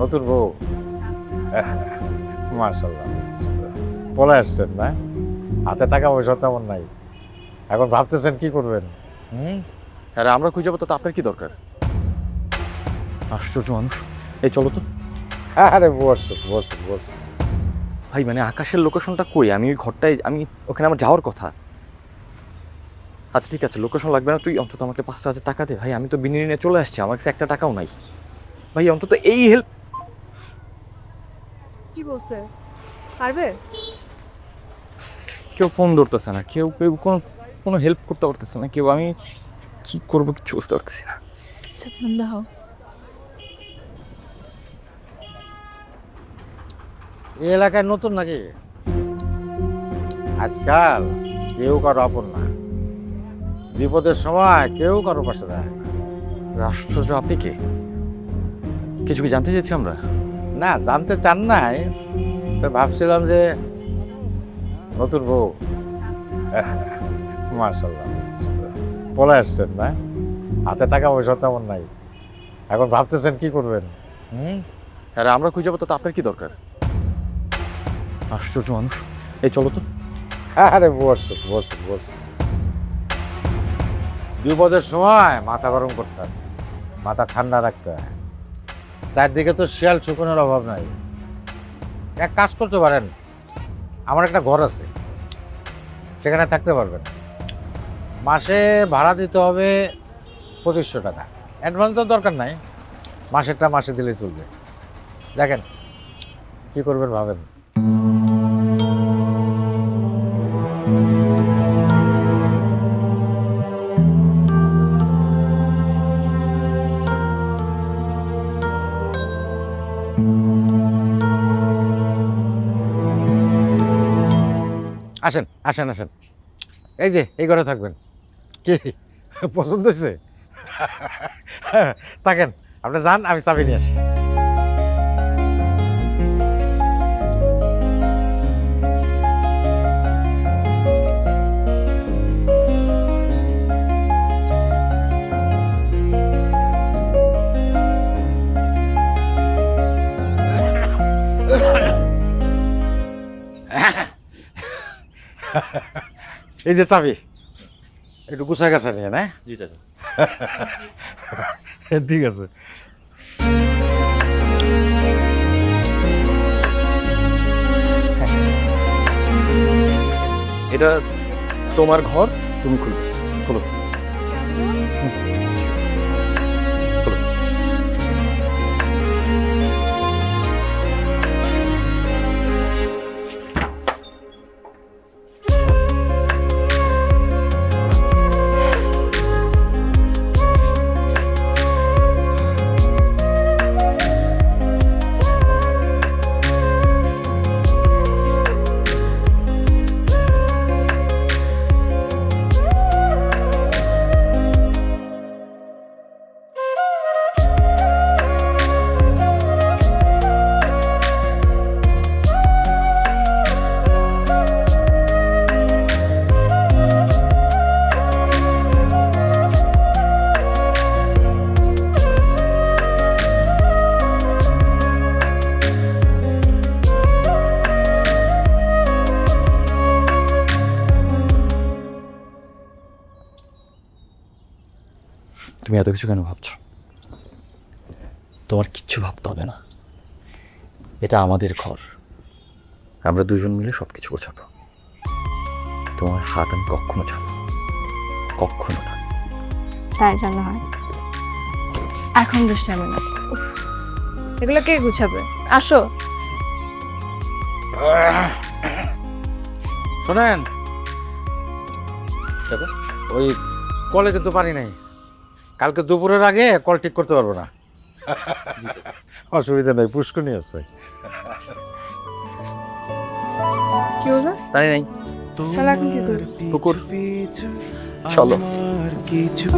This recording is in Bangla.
নতুন বউ। মার্শাল্লাহ পলে আসছেন না? হাতে টাকা পয়সা তেমন নাই। এখন ভাবতেছেন কি করবেন? হুম? আরে আমরা খুঁজে যাব তো আপনার কি দরকার? আশ্চর্য মানুষ। এই চলো তো। আরে বসো বসো বসো। ভাই মানে আকাশের লোকেশনটা কই? আমি ওই ঘরটায় আমি ওখানে আমার যাওয়ার কথা। আচ্ছা ঠিক আছে লোকেশন লাগবে না তুই অন্তত আমাকে পাঁচটা হাজার টাকা দে। ভাই আমি তো বিনিয়ে নিয়ে চলে আসছি আমার কাছে একটা টাকাও নাই। ভাই অন্তত এই হেল্প কি বলছে? পারবে? কেউ ফোন ধরতেছে না কেউ কেউ কোনো কোনো হেল্প করতে পারতেছে না কেউ আমি কি করব কিছু বুঝতে পারতেছি না। আচ্ছা ঠান্ডা হও এই এলাকায় নতুন নাকি? আজকাল কেউ কারও আপন না। বিপদের সময় কেউ কারও পাশে দেয় না। আশ্চর্য আপনি কে? কিছু কি জানতে চাইছি আমরা? না জানতে চান নাই তো ভাবছিলাম যে নতুন বউ। মার্শাল্লাহ পলে আসছেন না? হাতে টাকা পয়সা তেমন নাই। এখন ভাবতেছেন কি করবেন? হুম? আরে আমরা খুঁজে যাব তো আপনার কি দরকার? আশ্চর্য মানুষ। এই চলো তো। আরে বসো বসো বসো। বিপদের সময় মাথা গরম করতে হয় মাথা ঠান্ডা রাখতে হয়। চারদিকে তো শিয়াল শুকনের অভাব নাই। এক কাজ করতে পারেন, আমার একটা ঘর আছে, সেখানে থাকতে পারবেন। মাসে ভাড়া দিতে হবে পঁচিশশো টাকা। অ্যাডভান্স তো দরকার নাই, মাসেরটা মাসে দিলে চলবে। দেখেন, কী করবেন ভাবেন। আসেন আসেন আসেন। এই যে, এই ঘরে থাকবেন। কি? পছন্দ হয়েছে? থাকেন, আপনি যান, আমি চাবি নিয়ে আসি। এই যে চাবি একটু গুছা গেছে নিয়ে না? জি চাচা। ঠিক আছে। এটা তোমার ঘর? তুমি খুলবে খুলো খুলো। তুমি এত কিছু কেন ভাবছ? তোমার কিচ্ছু ভাবতে হবে না। এটা আমাদের ঘর। আমরা দুজন মিলে সব কিছু গোছাবো। তোমার হাত আমি কখনো ছাড়বো কখনো না। তাই জানা হয়। এখন না। উফ, এগুলো কে গুছাবে? আসো। শোনেন ওই কলেজে তো পারি নাই। কালকে দুপুরের আগে কল ঠিক করতে পারব না। অসুবিধা নেই পুষ্কনি আছে। কি তাই নাই। তাহলে এখন কি করবে? পুকুর। চলো। কিছু